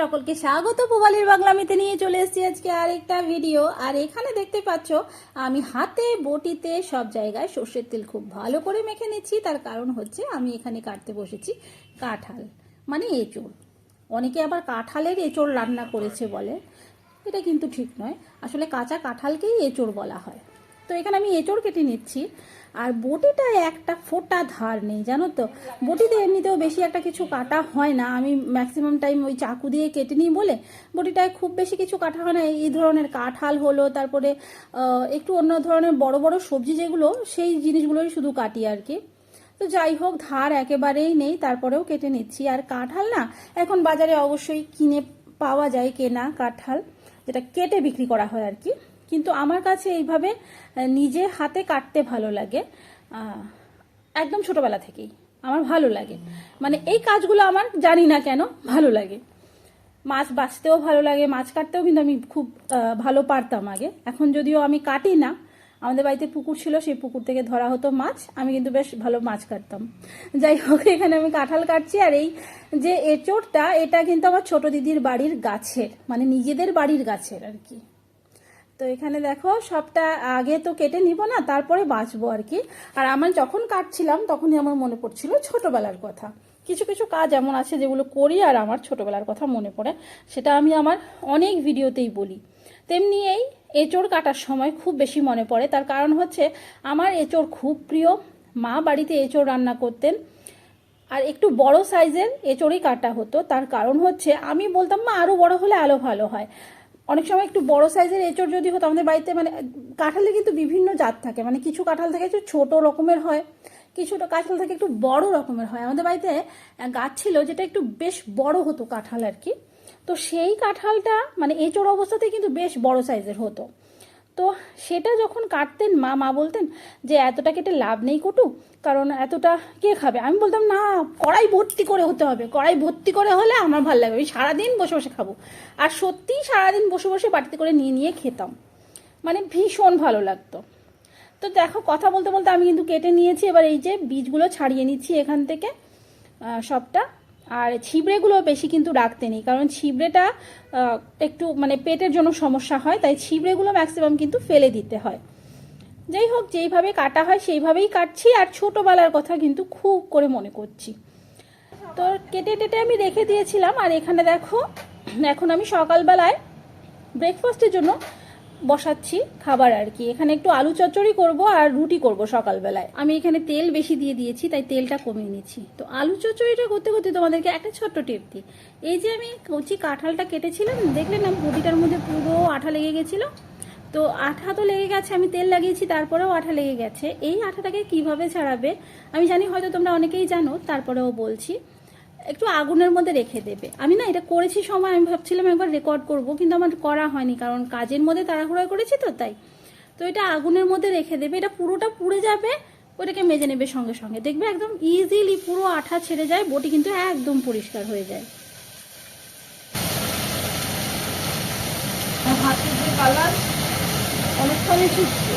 সকলকে স্বাগত। পোবালির বাংলামিতে নিয়ে চলে এসেছি আজকে আরেকটা ভিডিও। আর এখানে দেখতে পাচ্ছ, আমি হাতে বটিতে সব জায়গায় সর্ষের তেল খুব ভালো করে মেখে নিচ্ছি। তার কারণ হচ্ছে আমি এখানে কাটতে বসেছি কাঁঠাল মানে এঁচড়। অনেকে আবার কাঁঠালের এঁচড় রান্না করেছে বলে। এটা কিন্তু ঠিক নয়। আসলে কাঁচা কাঁঠালকেই এঁচড় বলা হয়। তো এখানে আমি এঁচড় কেটে নিচ্ছি। আর বটিটায় একটা ফোটা ধার নেই, জানো তো? বটিতে এমনিতেও বেশি একটা কিছু কাটা হয় না। আমি ম্যাক্সিমাম টাইম ওই চাকু দিয়ে কেটে নিই বলে বটিটায় খুব বেশি কিছু কাটা হয় না। এই ধরনের কাঁঠাল হলো, তারপরে একটু অন্য ধরনের বড় বড় সবজি যেগুলো, সেই জিনিসগুলোই শুধু কাটি আর কি। তো যাই হোক, ধার একেবারেই নেই, তারপরেও কেটে নিচ্ছি। আর কাঁঠাল না, এখন বাজারে অবশ্যই কিনে পাওয়া যায় কেনা কাঁঠাল, যেটা কেটে বিক্রি করা হয় আর কি। কিন্তু আমার কাছে এইভাবে নিজে হাতে কাটতে ভালো লাগে। একদম ছোটবেলা থেকেই। আমার ভালো লাগে। মানে এই কাজগুলো আমার জানি না কেন, ভালো লাগে। মাছ বাছতেও ভালো লাগে, মাছ কাটতেও কিন্তু আমি খুব ভালো পারতাম আগে। এখন যদিও আমি কাটি না, আমাদের বাড়িতে পুকুর ছিল, সেই পুকুর থেকে ধরা হতো মাছ। আমি কিন্তু বেশ ভালো মাছ কাটতাম। যাই হোক, এখানে আমি কাঁঠাল কাটছি, আর এই যে এঁচোড়টা, এটা কিন্তু আমার ছোট দিদির বাড়ির গাছের মানে নিজেদের বাড়ির গাছের আর কি। তো এখানে দেখো সবটা আগে তো কেটে নিব না, তারপরে বাঁচবো আর কি। আর আমার যখন কাটছিলাম, তখনই আমার মনে পড়ছিল ছোটবেলার কথা। কিছু কিছু কাজ এমন আছে যেগুলো করি আর আমার ছোটবেলার কথা মনে পড়ে, সেটা আমি আমার অনেক ভিডিওতেই বলি। তেমনি এই এঁচড় কাটার সময় খুব বেশি মনে পড়ে, তার কারণ হচ্ছে আমার এঁচড় খুব প্রিয়। মা বাড়িতে এঁচড় রান্না করতেন, আর একটু বড় সাইজের এঁচড়ই কাটা হতো। তার কারণ হচ্ছে আমি বলতাম, মা আরও বড় হলে আলো ভালো হয়। অনেক সময় একটু বড় সাইজের এঁচড় যদি হতো, আমাদের বাড়িতে মানে কাঁঠালে কিন্তু বিভিন্ন জাত থাকে। মানে কিছু কাঁঠাল থাকে একটু ছোটো রকমের হয় কিছুটা কাঁঠাল থাকে একটু বড় রকমের হয়। আমাদের বাড়িতে গাছ ছিল যেটা একটু বেশ বড় হতো কাঁঠাল আর কি। তো সেই কাঁঠালটা মানে এঁচড় অবস্থাতেই কিন্তু বেশ বড় সাইজের হতো। তো সেটা যখন কাটতেন, মা মা বলতেন যে, এতটা কেটে লাভ নেই কটু, কারণ এতটা কে খাবে? আমি বলতাম, না, কড়াই ভর্তি করে হতে হবে, কড়াই ভর্তি করে হলে আমার ভালো লাগবে, আমি সারাদিন বসে বসে খাব। আর সত্যিই সারাদিন বসে বসে বাটিতে করে নিয়ে নিয়ে খেতাম। মানে ভীষণ ভালো লাগতো। তো দেখো, কথা বলতে বলতে আমি কিন্তু কেটে নিয়েছি। এবার এই যে বীজগুলো ছাড়িয়ে নিচ্ছি এখান থেকে সবটা। আর ছিবড়েগুলো বেশি কিন্তু রাখতে নেই, কারণ ছিবড়েটা একটু মানে পেটের জন্য সমস্যা হয়, তাই ছিবড়েগুলো ম্যাক্সিমাম কিন্তু ফেলে দিতে হয়। যাই হোক, যেইভাবে কাটা হয় সেইভাবেই কাটছি, আর ছোটোবেলার কথা কিন্তু খুব করে মনে করছি। তো কেটে টেটে আমি রেখে দিয়েছিলাম, আর এখানে দেখো, এখন আমি সকালবেলায় ব্রেকফাস্টের জন্য বসাচ্ছি খাবার আর কি। এখানে একটু আলু চচ্চড়ি করব আর রুটি করব সকালবেলায়। আমি এখানে তেল বেশি দিয়ে দিয়েছি, তাই তেলটা কমিয়ে নিচ্ছি। তো আলু চচ্চড়িটা করতে করতে তোমাদেরকে একটা ছোট্ট টিপ দিই। এই যে আমি কচি কাঁঠালটা কেটেছিলাম দেখলে না বটিটার মধ্যে পুরো আঠা লেগে গেছিল। তো আঠা তো লেগে গেছে, আমি তেল লাগিয়েছি, তারপরেও আঠা লেগে গেছে। এই আঠাটাকে কীভাবে ছাড়াবে, আমি জানি হয়তো তোমরা অনেকেই জানো, তারপরেও বলছি। একটু আগুনের মধ্যে রেখে দেবে। আমি না, এটা করেছি সময়, আমি ভাবছিলাম একবার রেকর্ড করব, কিন্তু আমার করা হয়নি, কারণ কাজের মধ্যে তাড়াহুড়া করেছি তো, তাই। তো এটা আগুনের মধ্যে রেখে দেবে, এটা পুরোটা পুড়ে যাবে, ওটাকে মেজে নেবে সঙ্গে সঙ্গে। দেখবে একদম ইজিলি পুরো আঠা ছেড়ে যায়, বটি কিন্তু একদম পরিষ্কার হয়ে যায়। হাতের যে কালার অনেকখানি ছুটছে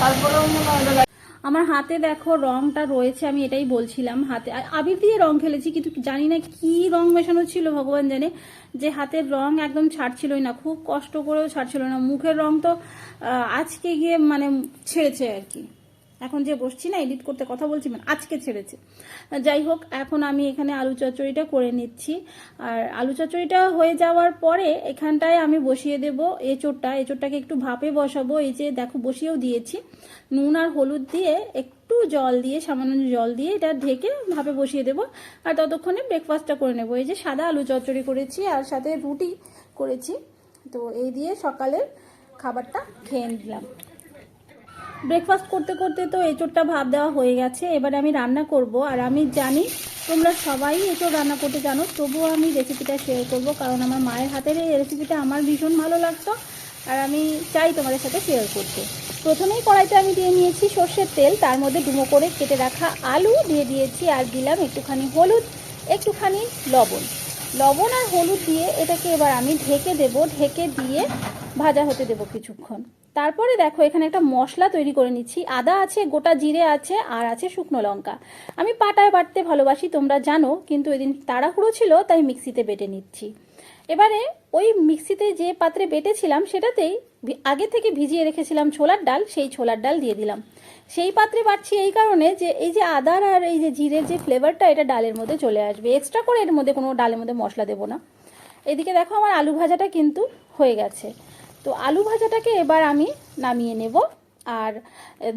তারপরেও মনে হয় আমার হাতে দেখো রংটা রয়েছে, আমি এটাই বলছিলাম হাতে। আবির দিয়ে রং খেলেছি, কিন্তু জানি না কি রং মেশানো ছিল, ভগবান জানে। যে হাতের রং একদম ছাড়ছিলই না, খুব কষ্ট করেও ছাড়ছিল না। মুখের রং তো আজকে গিয়ে মানে ছেড়েছে আর কি। এখন যে বসছি না এডিট করতে কথা বলছি মানে আজকে ছেড়েছে। যাই হোক, এখন আমি এখানে আলু চচ্চড়িটা করে নিচ্ছি। আর আলু চচ্চড়িটা হয়ে যাওয়ার পরে এখানটায় আমি বসিয়ে দেব এঁচোড়টা। এঁচোড়টাকে একটু ভাপে বসাবো। এই যে দেখো, বসিয়েও দিয়েছি। নুন আর হলুদ দিয়ে একটু জল দিয়ে, সামান্য জল দিয়ে এটা ঢেকে ভাপে বসিয়ে দেবো। আর ততক্ষণে ব্রেকফাস্টটা করে নেব। এই যে সাদা আলু চচ্চড়ি করেছি আর সাথে রুটি করেছি। তো এই দিয়ে সকালের খাবারটা খেয়ে নিলাম। ব্রেকফাস্ট করতে করতে তো এঁচোড়টা ভাব দেওয়া হয়ে গেছে। এবারে আমি রান্না করব আর আমি জানি তোমরা সবাই এঁচোড় রান্না করতে জানো, তবুও আমি রেসিপিটা শেয়ার করব কারণ আমার মায়ের হাতের এই রেসিপিটা আমার ভীষণ ভালো লাগতো আর আমি চাই তোমাদের সাথে শেয়ার করতে। প্রথমেই কড়াইতে আমি দিয়ে নিয়েছি সর্ষের তেল, তার মধ্যে ডুমো করে কেটে রাখা আলু, দিয়ে দিয়েছি আর দিলাম একটুখানি হলুদ, একটুখানি লবণ। লবণ আর হলুদ দিয়ে এটাকে এবার আমি ঢেকে দেব, ঢেকে দিয়ে ভাজা হতে দেব কিছুক্ষণ। তারপরে দেখো, এখানে একটা মশলা তৈরি করে নিচ্ছি। আদা আছে, গোটা জিরে আছে, আর আছে শুকনো লঙ্কা। আমি পাটায় বাটতে ভালোবাসি, তোমরা জানো, কিন্তু ওই দিন তাড়াহুড়ো ছিল, তাই মিক্সিতে বেটে নিচ্ছি। এবারে ওই মিক্সিতে যে পাত্রে বেটেছিলাম, সেটাতেই আগে থেকে ভিজিয়ে রেখেছিলাম ছোলার ডাল, সেই ছোলার ডাল দিয়ে দিলাম। সেই পাত্রে বাটছি এই কারণে যে, এই যে আদার আর এই যে জিরের যে ফ্লেভারটা, এটা ডালের মধ্যে চলে আসবে। এক্সট্রা করে এর মধ্যে কোনো ডালের মধ্যে মশলা দেবো না। এদিকে দেখো, আমার আলু ভাজাটা কিন্তু হয়ে গেছে। তো আলু ভাজাটাকে এবার আমি নামিয়ে নেব আর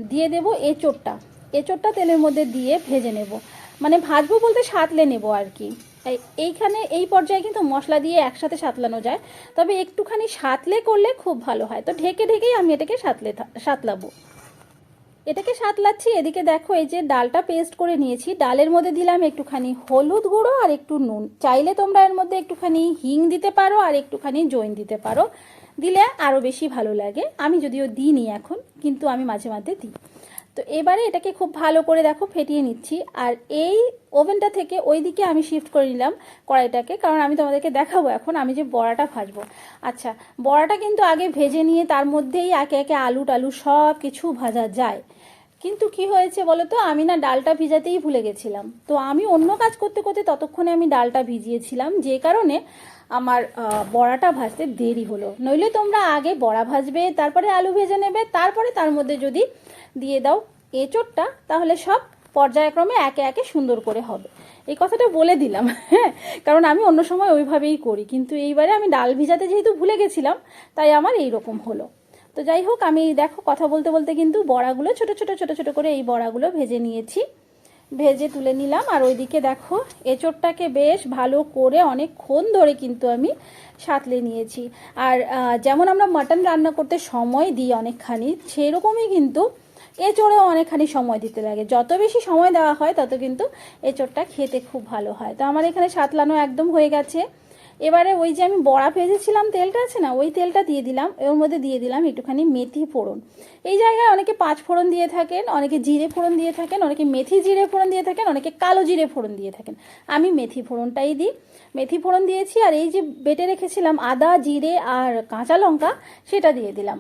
দিয়ে দেব এঁচোড়টা। এঁচোড়টা তেলের মধ্যে দিয়ে ভেজে নেব। মানে ভাজবো বলতে সাঁতলে নেব আর কি। এই- এইখানে এই পর্যায়ে কিন্তু মশলা দিয়ে একসাথে সাঁতলানো যায়। তবে একটুখানি সাঁতলে করলে খুব ভালো হয়। তো ঢেকে ঢেকেই আমি এটাকে সাঁতলে সাঁতলাবো। এটাকে সাতলাচ্ছি। এদিকে দেখো এই যে ডালটা পেস্ট করে নিয়েছি। ডালের মধ্যে দিলাম একটুখানি হলুদ গুঁড়ো আর একটু নুন। চাইলে তোমরা এর মধ্যে একটুখানি হিং দিতে পারো আর একটুখানি জৈন দিতে পারো। দিলে আরও বেশি ভালো লাগে। আমি যদিও দিইনি এখন, কিন্তু আমি মাঝে মাঝে দিই। তো এবারে এটাকে খুব ভালো করে দেখো, ফেটিয়ে নিচ্ছি। আর এই ওভেনটা থেকে ওই দিকে আমি শিফট করে নিলাম কড়াইটাকে, কারণ আমি তোমাদেরকে দেখাবো এখন আমি যে বড়াটা ভাজবো। আচ্ছা বড়াটা কিন্তু আগে ভেজে নিয়ে তার মধ্যেই একে একে আলু টালু সব কিছু ভাজা যায়। কিন্তু কি হয়েছে বলো তো? আমি না ডালটা ভিজাতেই ভুলে গেছিলাম। তো আমি অন্য কাজ করতে করতে ততক্ষণে আমি ডালটা ভিজিয়েছিলাম, যে কারণে আমার বড়াটা ভাজতে দেরি হলো। নইলে তোমরা আগে বড়া ভাজবে, তারপরে আলু ভেজে নেবে, তারপরে তার মধ্যে যদি দিয়ে দাও এঁচোড়টা, তাহলে সব পর্যায়ক্রমে একে একে সুন্দর করে হবে। এই কথাটা বলে দিলাম হ্যাঁ? কারণ আমি অন্য সময় ওইভাবেই করি, কিন্তু এইবারে আমি ডাল ভিজাতে যেহেতু ভুলে গেছিলাম, তাই আমার এই রকম হলো। তো যাই হোক, আমি দেখো কথা বলতে বলতে কিন্তু বড়াগুলো ছোট ছোট ছোট ছোট করে এই বড়াগুলো ভেজে নিয়েছি। ভেজে তুলে নিলাম। আর ওইদিকে দেখো এচোরটাকে বেশ ভালো করে অনেকক্ষণ ধরে কিন্তু আমি সাঁতলে নিয়েছি। আর যেমন আমরা মাটন রান্না করতে সময় দিই অনেকখানি, সেরকমই কিন্তু এচোরেও অনেকখানি সময় দিতে লাগে। যত বেশি সময় দেওয়া হয়, তত কিন্তু এচোরটা খেতে খুব ভালো হয়। তো আমার এখানে সাঁতলানো একদম হয়ে গেছে। এবারে ওই যে আমি বড়া ভেজেছিলাম তেলটা আছে না, ওই তেলটা দিয়ে দিলাম, এর মধ্যে দিয়ে দিলাম একটুখানি মেথি ফোড়ন। এই জায়গায় অনেকে পাঁচ ফোড়ন দিয়ে থাকেন, অনেকে জিরে ফোড়ন দিয়ে থাকেন, অনেকে মেথি জিরে ফোড়ন দিয়ে থাকেন, অনেকে কালো জিরে ফোড়ন দিয়ে থাকেন। আমি মেথি ফোড়নটাই দিই। মেথি ফোড়ন দিয়েছি আর এই যে বেটে রেখেছিলাম আদা, জিরে আর কাঁচা লঙ্কা, সেটা দিয়ে দিলাম।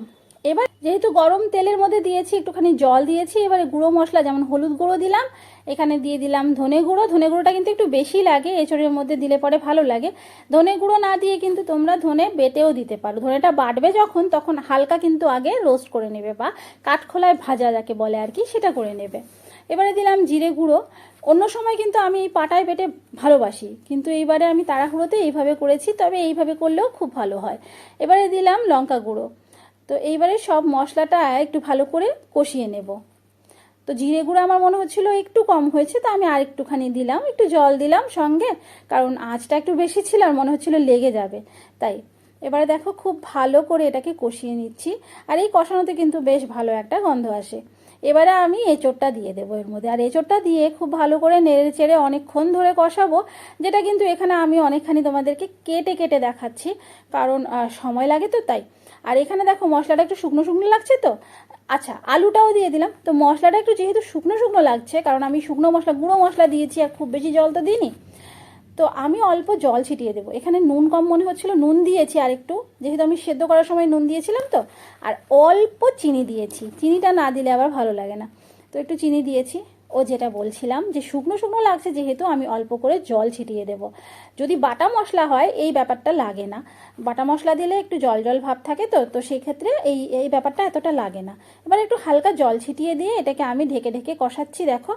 যেহেতু গরম তেলের মধ্যে দিয়েছি, একটুখানি জল দিয়েছি, এবারে গুঁড়ো মশলা, যেমন হলুদ গুঁড়ো দিলাম, এখানে দিয়ে দিলাম ধনে গুঁড়ো। ধনে গুঁড়োটা কিন্তু একটু বেশি লাগে, এঁচড়ের মধ্যে দিলে পরে ভালো লাগে। ধনে গুঁড়ো না দিয়ে কিন্তু তোমরা ধনে বেটেও দিতে পারো। ধনেটা বাটবে যখন, তখন হালকা কিন্তু আগে রোস্ট করে নেবে বা কাঠখোলায় ভাজা যাকে বলে আর কি, সেটা করে নেবে। এবারে দিলাম জিরে গুঁড়ো। অন্য সময় কিন্তু আমি এই পাটায় বেটে ভালোবাসি, কিন্তু এইবারে আমি তাড়াহুড়োতে এইভাবে করেছি, তবে এইভাবে করলেও খুব ভালো হয়। এবারে দিলাম লঙ্কা গুঁড়ো। তো এইবারে সব মশলাটা একটু ভালো করে কষিয়ে নেব। তো জিরে গুঁড়ো আমার মনে হচ্ছিল একটু কম হয়েছে, তো আমি আর একটুখানি দিলাম, একটু জল দিলাম সঙ্গে, কারণ আঁচটা একটু বেশি ছিল আর মনে হচ্ছিল লেগে যাবে। তাই, এবারে দেখো খুব ভালো করে এটাকে কষিয়ে নিচ্ছি, আর এই কষানোতে কিন্তু বেশ ভালো একটা গন্ধ আসে। এবারে আমি এঁচোড়টা দিয়ে দেবো এর মধ্যে, আর এঁচোড়টা দিয়ে খুব ভালো করে নেড়ে চেড়ে অনেকক্ষণ ধরে কষাবো, যেটা কিন্তু এখানে আমি অনেকখানি তোমাদেরকে কেটে কেটে দেখাচ্ছি, কারণ সময় লাগে তো তাই। আর এখানে দেখো মশলাটা একটু শুকনো শুকনো লাগছে তো? আচ্ছা আলুটাও দিয়ে দিলাম। তো মশলাটা একটু যেহেতু শুকনো শুকনো লাগছে, কারণ আমি শুকনো মশলা, গুঁড়ো মশলা দিয়েছি আর খুব বেশি জল তো দিইনি, তো আমি অল্প জল ছিটিয়ে দেবো। এখানে নুন কম মনে হচ্ছিল, নুন দিয়েছি আর একটু। যেহেতু আমি সেদ্ধ করার সময় নুন দিয়েছিলাম তো, আর অল্প চিনি দিয়েছি। চিনিটা না দিলে আবার ভালো লাগে না। তো একটু চিনি দিয়েছি। ও যেটা বলছিলাম যে শুকনো শুকনো লাগছে যেহেতু আমি অল্প করে জল ছিটিয়ে দেব। যদি বাটা মশলা হয়, এই ব্যাপারটা লাগে না। বাটা মশলা দিলে একটু জল জল ভাব থাকে তো তো সেক্ষেত্রে এই এই ব্যাপারটা এতটা লাগে না। এবার একটু হালকা জল ছিটিয়ে দিয়ে এটাকে আমি ঢেকে ঢেকে কষাচ্ছি, দেখো।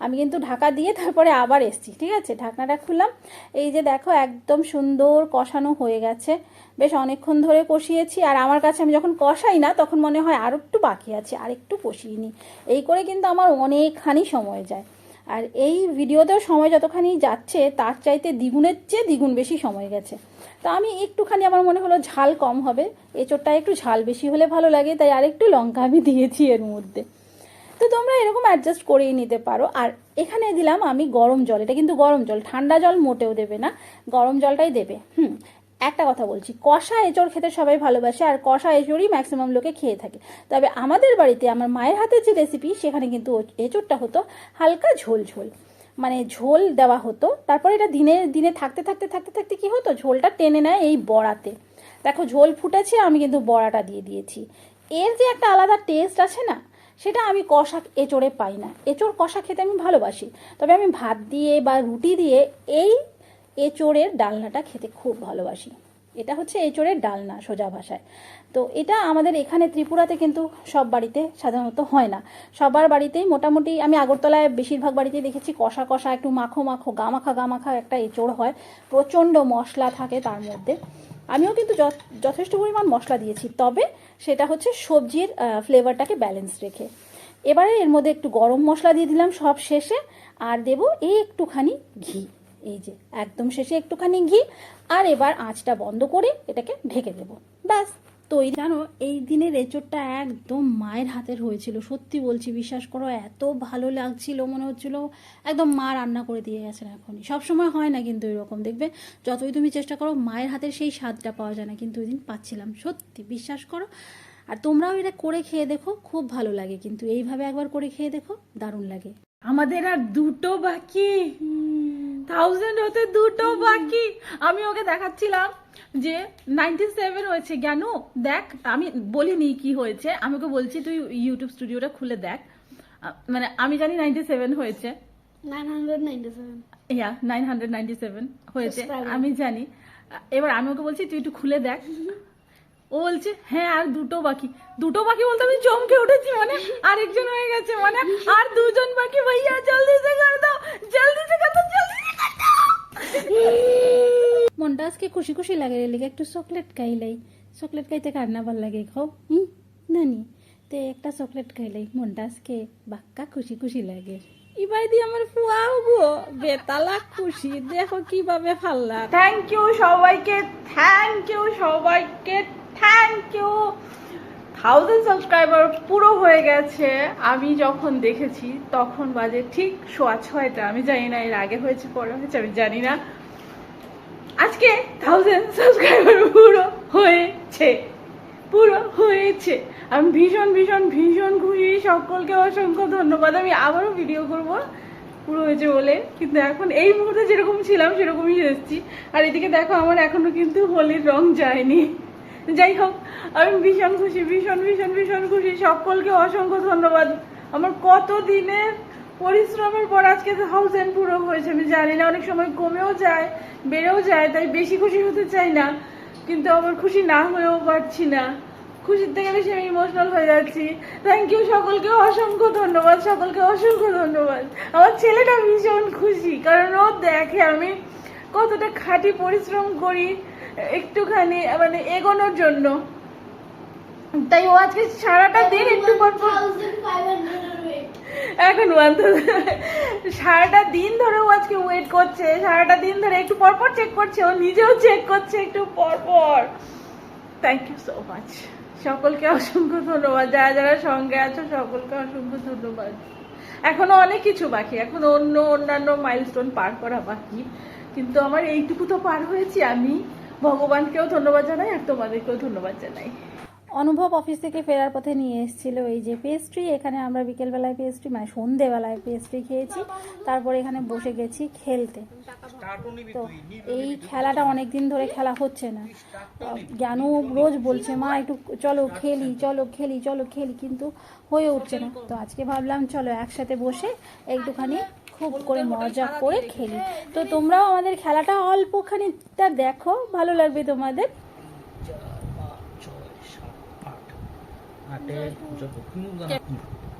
আমি কিন্তু ঢাকা দিয়ে তারপরে আবার এসছি, ঠিক আছে? ঢাকনাটা খুললাম। এই যে দেখো, একদম সুন্দর কষানো হয়ে গেছে। বেশ অনেকক্ষণ ধরে কষিয়েছি, আর আমার কাছে আমি যখন কষাই না, তখন মনে হয় আর একটু বাকি আছে, আর একটু কষিয়ে নিই এই করে কিন্তু আমার অনেকখানি সময় যায়। আর এই ভিডিওতেও সময় যতখানি যাচ্ছে, তার চাইতে দ্বিগুণের চেয়ে দ্বিগুণ বেশি সময় গেছে। তো আমি একটুখানি, আমার মনে হলো ঝাল কম হবে, এঁচোড়টা একটু ঝাল বেশি হলে ভালো লাগে, তাই আর একটু লঙ্কা আমি দিয়েছি এর মধ্যে। তো তোমরা এরকম অ্যাডজাস্ট করেই নিতে পারো। আর এখানে দিলাম আমি গরম জল। এটা কিন্তু গরম জল। ঠান্ডা জল মোটেও দেবে না। গরম জলটাই দেবে। হুম, একটা কথা বলছি। কষা এঁচড় খেতে সবাই ভালোবাসে আর কষা এঁচড়ই ম্যাক্সিমাম লোকে খেয়ে থাকে। তবে আমাদের বাড়িতে আমার মায়ের হাতের যে রেসিপি সেখানে কিন্তু এঁচড়টা হতো হালকা ঝোল ঝোল। মানে ঝোল দেওয়া হতো। তারপরে এটা দিনে দিনে থাকতে থাকতে থাকতে থাকতে কি হতো? ঝোলটা টেনে নেয় এই বড়াতে। দেখো, ঝোল ফুটেছে, আমি কিন্তু বড়াটা দিয়ে দিয়েছি। এর যে একটা আলাদা টেস্ট আছে না সেটা আমি কষা এঁচড়ে পাই না। এঁচড় কষা খেতে আমি ভালোবাসি। তবে আমি ভাত দিয়ে বা রুটি দিয়ে এই এঁচড়ের ডালনাটা খেতে খুব ভালোবাসি। এটা হচ্ছে এঁচড়ের ডালনা সোজা ভাষায়। তো এটা আমাদের এখানে ত্রিপুরাতে কিন্তু সব বাড়িতে সাধারণত হয় না। সবার বাড়িতেই মোটামুটি আমি আগরতলায় বেশিরভাগ বাড়িতেই দেখেছি কষা কষা একটু মাখো মাখো, গামাখা গামাখা একটা এঁচড় হয়। প্রচণ্ড মশলা থাকে তার মধ্যে। আমিও কিন্তু যথ- যথেষ্ট পরিমাণ মশলা দিয়েছি, তবে সেটা হচ্ছে সবজির ফ্লেভারটাকে ব্যালেন্স রেখে। এবারে এর মধ্যে একটু গরম মশলা দিয়ে দিলাম সব শেষে, আর দেব এই একটুখানি ঘি। এই যে, একদম শেষে একটুখানি ঘি, আর এবার আঁচটা বন্ধ করে এটাকে ঢেকে দেব। ব্যাস। তৈরি। জানো এই দিনের এঁচোড়টা একদম মায়ের হাতের হয়েছিল। সত্যি বলছি বিশ্বাস করো এত ভালো লাগছিল মনে হচ্ছিল একদম মা রান্না করে দিয়ে গেছেন এখনই। সবসময় হয় না কিন্তু এরকম দেখবে? যতই তুমি চেষ্টা করো মায়ের হাতের সেই স্বাদটা পাওয়া যায় না কিন্তু ওই দিন পাচ্ছিলাম। সত্যি বিশ্বাস করো। আর তোমরাও এটা করে খেয়ে দেখো খুব ভালো লাগে। কিন্তু এইভাবে একবার করে খেয়ে দেখো দারুণ লাগে। আমাদের আর দুটো বাকি। থাউজেন্ড হতে দুটো বাকি। আমি ওকে দেখাচ্ছিলাম। যে নাইনটি সেভেন হয়েছে। জ্ঞান দেখ আমি বলিনি কি হয়েছে। আমি ওকে বলছি তুই ইউটিউব স্টুডিওটা খুলে দেখ। মানে আমি জানি নাইনটি সেভেন হয়েছে। Yeah nine hundred ninety seven হয়েছে। আমি জানি। এবার আমি ওকে বলছি তুই একটু খুলে দেখ। ও বলছে হ্যাঁ আর দুটো বাকি। দুটো বাকি বলতে আমি চমকে উঠেছি মানে আরেকজন হয়ে গেছে মানে আর দুজন বাকি। ভাইয়া জলদি সে কর দাও জলদি সে কর দাও জলদি মনটা আজকে খুশি খুশি লাগে লেগে একটু চকলেট খাইলাই চকলেট খাইতে কার না ভালো লাগে খাও? হুম? নানি? তে একটা চকলেট খাইলাই মনটা আজকে বাক্কা খুশি খুশি লাগে। ইবাই দি আমার ফুয়াও গো, বেতালা খুশি, দেখো কীভাবে ফাল্লা। থ্যাংক ইউ সবাইকে থ্যাংক ইউ সবাইকে থ্যাংক ইউ থাউজেন্ড সাবস্ক্রাইবার পুরো হয়ে গেছে। আমি যখন দেখেছি, তখন বাজে ঠিক সোয়া ছয়টা। আমি জানি না এর আগে হয়েছে, পরে হয়েছে, আমি জানি না। আজকে থাউজেন্ড সাবস্ক্রাইবার পুরো হয়েছে। পুরো হয়েছে। আমি ভীষণ ভীষণ ভীষণ খুশি। সকলকে অসংখ্য ধন্যবাদ। আমি আবারও ভিডিও করব। পুরো হয়েছে বলে। কিন্তু এখন এই মুহূর্তে যেরকম ছিলাম, সেরকমই এসেছি। আর এদিকে দেখো, আমার এখনও কিন্তু হোলির রং যায়নি। যাই হোক, আমি ভীষণ খুশি, ভীষণ ভীষণ ভীষণ খুশি। সকলকে অসংখ্য ধন্যবাদ। আমার কত দিনের পরিশ্রমের পর আজকে থাউজেন্ড পুরো হয়েছে, আমি জানি না, অনেক সময় কমেও যায়, বেড়েও যায়, তাই বেশি খুশি হতে চাই না। কিন্তু আমার খুশি না হয়েও পারছি না। খুশির থেকে বেশি আমি ইমোশনাল হয়ে যাচ্ছি। থ্যাংক ইউ সকলকে অসংখ্য ধন্যবাদ, সকলকে অসংখ্য ধন্যবাদ। আমার ছেলেটা ভীষণ খুশি, কারণ ও দেখে আমি কতটা খাঁটি পরিশ্রম করি। একটুখানি মানে এগোনোর জন্য। তাই ও আজকে সারাটা দিন একটু পর এখন ওয়ান সারাটা দিন ধরে ও আজকে ওয়েট করছে, সারাটা দিন ধরে একটু পর পর চেক করছে, ও নিজেও চেক করছে একটু পর পর। থ্যাংক ইউ সো মাচ সকলকে অসংখ্য ধন্যবাদ। যারা যারা সঙ্গে আছো, সকলকে অসংখ্য ধন্যবাদ। এখনও অনেক কিছু বাকি, এখন অন্য অন্যান্য মাইলস্টোন পার করা বাকি। কিন্তু আমার এইটুকু তো পার হয়েছি আমি। ভগবানকেও ধন্যবাদ জানাই আর তোমাদেরকেও ধন্যবাদ জানাই। অনুভব অফিস থেকে ফেরার পথে নিয়ে এসেছিল এই যে পেস্ট্রি এখানে আমরা বিকেলবেলায় পেস্ট্রি মানে সন্ধেবেলায় পেস্ট্রি খেয়েছি। তারপরে এখানে বসে গেছি খেলতে। তো এই খেলাটা অনেক দিন ধরে খেলা হচ্ছে না। জ্ঞানু রোজ বলছে, মা, একটু চলো খেলি চলো খেলি চলো খেলি। কিন্তু হয়ে উঠছে না। তো আজকে ভাবলাম, চলো একসাথে বসে একটুখানি খুব করে মজা করে খেলি। তো তোমরাও আমাদের খেলাটা অল্পখানিটা দেখো, ভালো লাগবে তোমাদের ছয় সাত আট আটে যত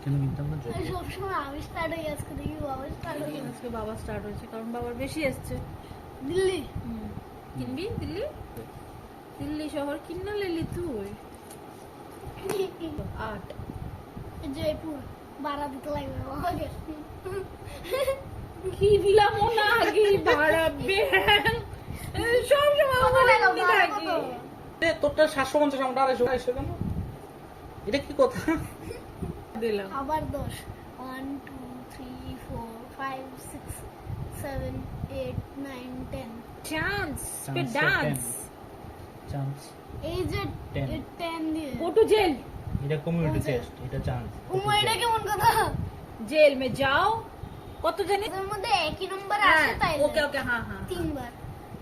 কেন কিনতাম না সবসময় আমি স্টার্ট হয়ে আজকে দেখি বাবা স্টার্ট হয়ে আজকে বাবা স্টার্ট হয়েছে কারণ বাবার বেশি এসছে। দিল্লি? কিনবি? দিল্লি? দিল্লি শহর কিনা লেলি তুই? আট। জয়পুর ভাড়া দিতে লাগবে আমাকে। কি দিলাম? না আগে বাড়াবে সব সময় তোরটা সাতশো পঞ্চাশ আমার আড়াইশো। আড়াইশো কেন? এটা কি কথা? দিলাম। আবার দশ। One two three four five six seven eight nine ten chance Chance, dance chance এই যে Ten. টেন দিয়ে। গো জেল এটা কমিউনিটি টেস্ট এটা চান্স উমা এটা কেমন কথা? জেল মে যাও। কত জানি? মধ্যে একই নম্বর তাই ওকে ওকে হ্যাঁ হ্যাঁ তিনবার।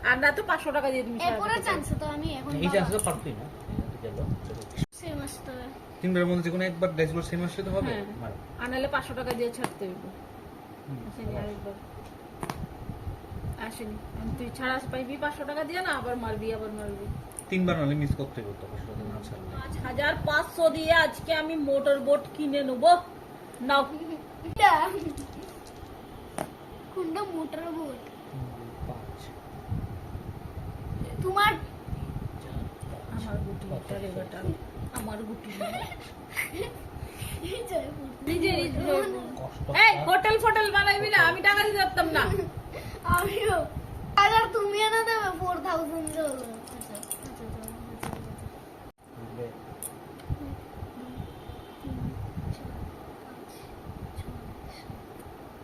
আর না তো পাঁচশো টাকা দিয়ে তুমি এরপরে চান্স তো আমি এখন এই না। সেম আসতে তিনবারের মধ্যে যে কোনো একবার ড্যাশবোর্ড সেম আসলে তো হবে? হ্যাঁ। নাহলে পাঁচশো টাকা দিয়ে ছাড়তে হইব। আসেনি আরেকবার। আসেনি। আমি তুই ছাড়া পাইবি পাঁচশো টাকা দিয়ে না আবার মারবি আবার মারবি? তিনবার নাহলে মিস করতে করতে পারছ না ছাড়লে। পাঁচ হাজার পাঁচশো দিয়ে আজকে আমি মোটর বোট কিনে নেব। নাও। এটা কোনটা মোটর বোট তোমার আমার গুটি এটা রে বেটা আমার গুটি এই হোটেল ফোটেল বানাইবি না আমি টাকা দিতে পারতাম না। আমিও। আবার তুমি এনে দেবে ফোর থাউজেন্ড আচ্ছা?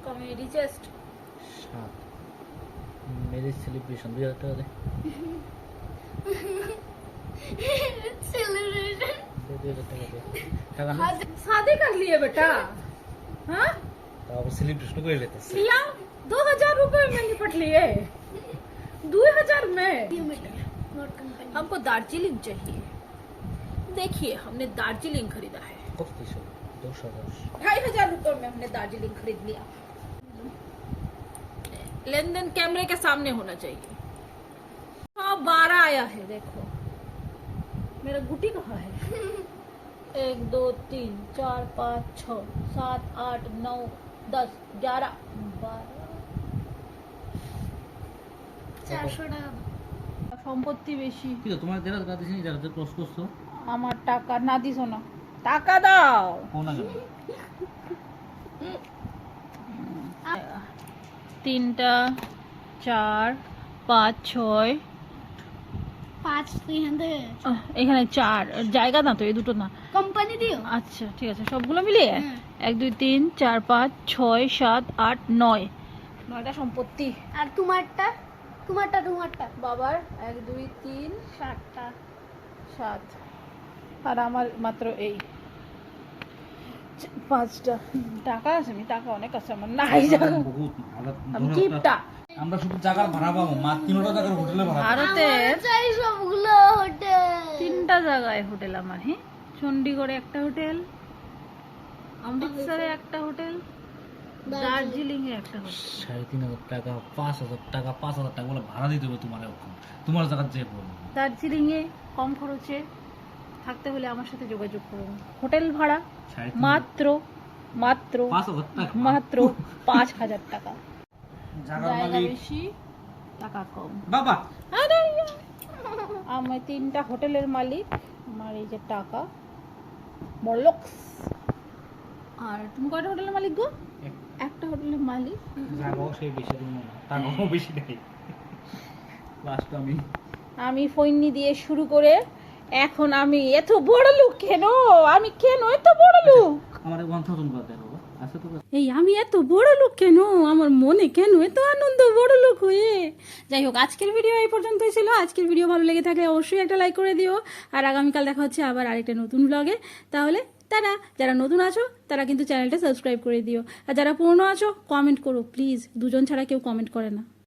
কমেডি চেস্ট সাত। ম্যারেজ সেলিব্রেশন দুই হাজার টাকা দে। शादी कर लिए बेटा। हाँ? दो हज़ार रूपए में निपट लिए। दो हज़ार में। हमको दार्जिलिंग चाहिए। देखिए हमने दार्जिलिंग खरीदा है। ढाई हज़ार रूपए में हमने दार्जिलिंग खरीद लिया। लेन देन कैमरे के सामने होना चाहिए। हाँ बारह आया है देखो। मेरा गुटी कहाँ है? एक दो तीन चार पाँच छ सात आठ नौ दस ग्यारह बारह চারশো টাকা সম্পত্তি বেশি কি তো তোমার দেড় টাকা দিছি যারা ক্রস করছো আমার টাকা না দিস না টাকা দাও কোন না কেন তিনটা চার পাঁচ ছয় পাঁচ এখান থেকে এখানে চার জায়গা না তো এই দুটো না। কোম্পানি দিও। আচ্ছা ঠিক আছে সবগুলো মিলিয়ে হুম। এক দুই তিন চার পাঁচ ছয় সাত আট নয়। নয়টা সম্পত্তি। আর তোমারটা? তোমারটা তোমারটা। বাবার? এক দুই তিন সাতটা। সাত। আর আমার মাত্র এই। পাঁচটা। টাকা আছে আমি টাকা অনেক আছে আমার নাই। জানো আমি কিপটা আমরা শুধু জায়গার ভাড়া পাবো মা তিনটা টাকার হোটেলে ভাড়া আমার চাই সবগুলো হোটেল। তিনটা জায়গায় হোটেল আমার হ্যাঁ চণ্ডীগড়ে একটা হোটেল অমৃতসরে একটা হোটেল দার্জিলিং। এ একটা হোটেল। সাড়ে তিন হাজার টাকা পাঁচ হাজার টাকা পাঁচ হাজার টাকা বলে ভাড়া দিতে হবে তোমার এখন। তোমার জায়গার যে বলব। দার্জিলিং এ কম খরচে থাকতে হলে আমার সাথে যোগাযোগ করুন হোটেল ভাড়া মাত্র মাত্র পাঁচ হাজার টাকা? মাত্র পাঁচ হাজার টাকা। জায়গার জায়গা বেশি টাকা কম। বাবা! আমি তিনটা হোটেলের মালিক আমার এই যে টাকা আর তুমি কয়টা হোটেলের মালিক গো? একটা হোটেলের মালিক। জায়গাও সেই বেশি দিন না টাকাও বেশি নেই। লাস্ট আমি। আমি ফৈনি দিয়ে শুরু করে এখন আমি এত বড় লোক কেন? আমি কেন এত বড় লোক? আমার ওয়ান থাউজেন্ড করে দেবো আছে তো এই, আমি এত বড় লোক কেন? আমার মনে কেন এত আনন্দ? বড় লোক হয়ে। যাই হোক, আজকের ভিডিও এই পর্যন্তই ছিল। আজকের ভিডিও ভালো লেগে থাকলে অবশ্যই একটা লাইক করে দিও। আর আগামীকাল দেখা হচ্ছে আবার আরেকটা নতুন ব্লগে তাহলে তারা যারা নতুন আছো, তারা কিন্তু চ্যানেলটা সাবস্ক্রাইব করে দিও। আর যারা পুরনো আছো কমেন্ট করো প্লিজ দুজন ছাড়া কেউ কমেন্ট করে না।